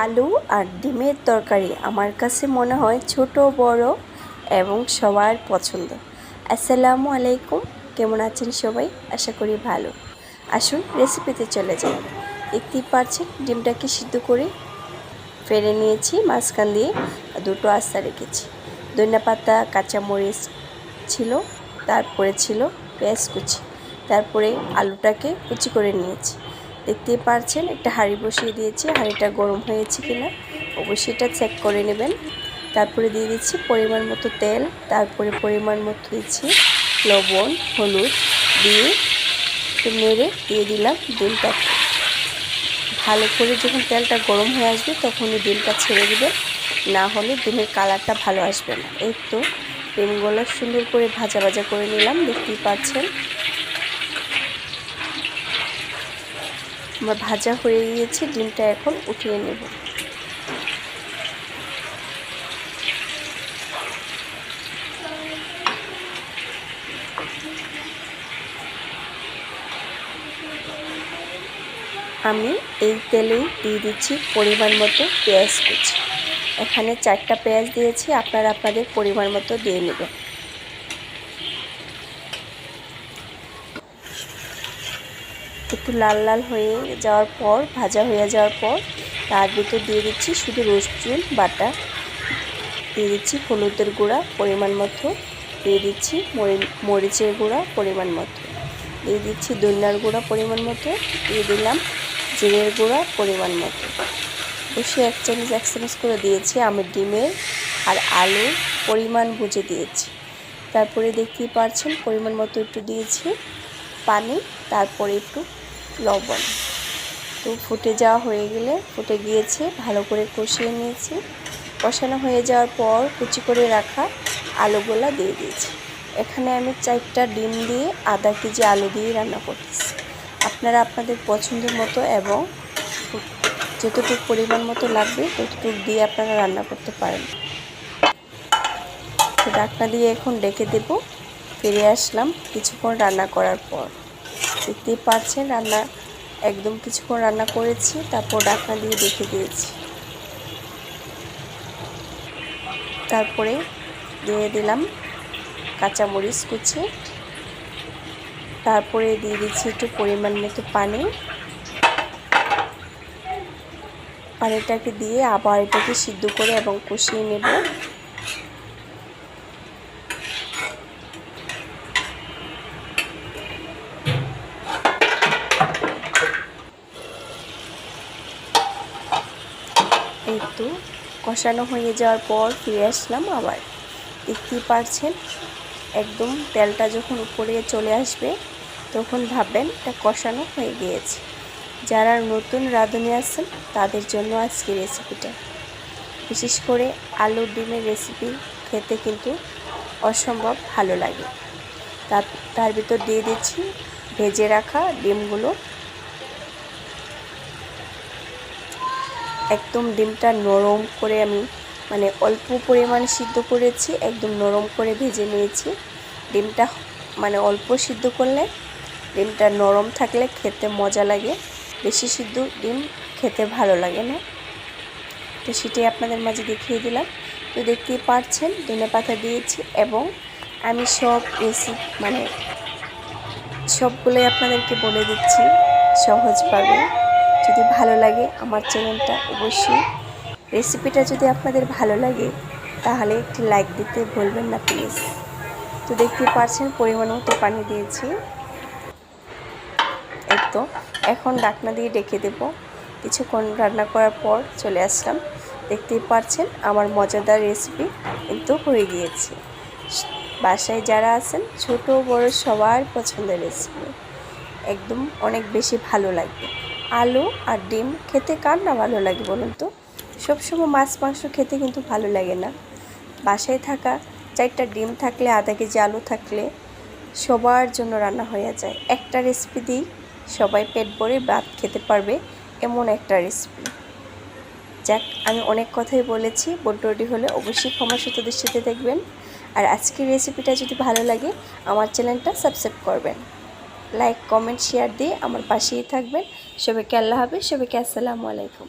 আলু আর ডিমের তরকারি আমার কাছে মনে হয় ছোট, বড় এবং সবার পছন্দ। আসসালামু আলাইকুম। কেমন আছেন সবাই? আশা করি ভালো। আসুন রেসিপিতে চলে যাই। দেখতেই পারছেন ডিমটাকে সিদ্ধ করে ফেলে নিয়েছি, মাঝখান দিয়ে দুটো আস্তা রেখেছি। ধনিয়া পাতা, কাঁচামরিচ ছিল, তারপরে ছিল পেঁয়াজ কুচি। তারপরে আলুটাকে কুচি করে নিয়েছি। দেখতেই পারছেন, একটা হাঁড়ি বসিয়ে দিয়েছি। হাঁড়িটা গরম হয়েছে কিনা অবশ্যই এটা চেক করে নেবেন। তারপরে দিয়ে দিচ্ছি পরিমাণ মতো তেল, তারপরে পরিমাণ মতো দিচ্ছি লবণ, হলুদ দিয়ে একটু নেড়ে দিয়ে দিলাম ডিমটা। ভালো করে যখন তেলটা গরম হয়ে আসবে তখনই ডিমটা ছেড়ে দেবেন। না হলে ডিমের কালারটা ভালো আসবে না। এই তো ডিমগুলো সুন্দর করে ভাজা ভাজা করে নিলাম, দেখতেই পাচ্ছেন। ভাজা হয়ে গিয়েছে, ডিমটা এখন উঠিয়ে নেব। আমি এই তেলেই দিয়ে দিচ্ছি পরিমাণ মতো পেঁয়াজ কুচি। এখানে চারটা পেঁয়াজ দিয়েছি, আপনারা আপনাদের পরিমাণ মতো দিয়ে নেবেন। একটু লাল লাল হয়ে যাওয়ার পর, ভাজা হয়ে যাওয়ার পর, তার ভিতর দিয়ে দিচ্ছি শুধু রসুন বাটা। দিয়ে দিচ্ছি হলুদের গুঁড়া পরিমাণ মতো। দিয়ে দিচ্ছি মরিচের গুঁড়া পরিমাণ মতো। দিয়ে দিচ্ছি ধনিয়ার গুঁড়া পরিমাণ মতো। দিয়ে দিলাম জিরের গুঁড়া পরিমাণ মতো। বসে এক চামচ এক চামচ করে দিয়েছি আমি ডিমের আর আলু পরিমাণ বুঝে দিয়েছি। তারপরে দেখতেই পারছেন পরিমাণ মতো একটু দিয়েছি পানি, তারপরে একটু লবণ। তো ফুটে যাওয়া হয়ে গেলে ফুটে গিয়েছে, ভালো করে কষিয়ে নিয়েছি। কষানো হয়ে যাওয়ার পর কুচি করে রাখা আলুগুলা দিয়ে দিয়েছি। এখানে আমি চারটা ডিম দিয়ে আধা কেজি আলু দিয়ে রান্না করতেছি। আপনারা আপনাদের পছন্দের মতো এবং যতটুকু পরিমাণ মতো লাগবে ততটুকু দিয়ে আপনারা রান্না করতে পারেন। তো ডাকনা দিয়ে এখন ডেকে দেব। ফিরে আসলাম কিছুক্ষণ রান্না করার পর। দেখতেই পাচ্ছেন, রান্না একদম কিছুক্ষণ রান্না করেছি, তারপর ডাকনা দিয়ে দেখে দিয়েছি। তারপরে দিয়ে দিলাম কাঁচামরিচ কুচি। তারপরে দিয়ে দিচ্ছি একটু পরিমাণ মতো পানি। পানিটাকে দিয়ে আবার এটাকে সিদ্ধ করে এবং কষিয়ে নেব। এই তো কষানো হয়ে যাওয়ার পর ফিরে আসলাম আবার। দেখতেই পারছেন, একদম তেলটা যখন উপরে চলে আসবে, তখন ভাববেন এটা কষানো হয়ে গিয়েছে। যারা নতুন রাঁধুনি আছেন, তাদের জন্য আজকে রেসিপিটা বিশেষ করে আলুর ডিমের রেসিপি খেতে কিন্তু অসম্ভব ভালো লাগে। তার তার ভিতর দিয়ে দিচ্ছি ভেজে রাখা ডিমগুলো। একদম ডিমটা নরম করে আমি মানে অল্প পরিমাণ সিদ্ধ করেছি, একদম নরম করে ভেজে নিয়েছি। ডিমটা মানে অল্প সিদ্ধ করলে ডিমটা নরম থাকলে খেতে মজা লাগে। বেশি সিদ্ধ ডিম খেতে ভালো লাগে না। তো সেটাই আপনাদের মাঝে দেখিয়ে দিলাম। তো দেখতেই পারছেন ধনে পাতা দিয়েছি এবং আমি সব রেসিপি মানে সবগুলোই আপনাদেরকে বলে দিচ্ছি সহজভাবে। যদি ভালো লাগে আমার চ্যানেলটা অবশ্যই। রেসিপিটা যদি আপনাদের ভালো লাগে, তাহলে একটি লাইক দিতে ভুলবেন না প্লিজ। তো দেখতেই পারছেন, পরিমাণ মতো পানি দিয়েছি। এই তো, এখন ডাকনা দিয়ে ডেকে দেব। কিছুক্ষণ রান্না করার পর চলে আসলাম। দেখতেই পারছেন, আমার মজাদার রেসিপি কিন্তু হয়ে গিয়েছে। বাসায় যারা আছেন, ছোট বড় সবার পছন্দের রেসিপি। একদম অনেক বেশি ভালো লাগবে। আলু আর ডিম খেতে কার না ভালো লাগে বলুন তো? সবসময় মাছ, মাংস খেতে কিন্তু ভালো লাগে না। বাসায় থাকা চারটা ডিম থাকলে, আধা কেজি আলু থাকলে সবার জন্য রান্না হয়ে যায়। একটা রেসিপি দিই সবাই পেট ভরে ভাত খেতে পারবে এমন একটা রেসিপি যাক, আমি অনেক কথাই বলেছি। বড্ডটি হলে অবশ্যই ক্ষমা সুতো দৃষ্টিতে দেখবেন। আর আজকের রেসিপিটা যদি ভালো লাগে, আমার চ্যানেলটা সাবস্ক্রাইব করবেন। লাইক কমেন্ট শেয়ার দিয়ে আমার পাশেই থাকবেন। সবাইকে আল্লাহ হাফিজ সবাইকে আসসালামু আলাইকুম।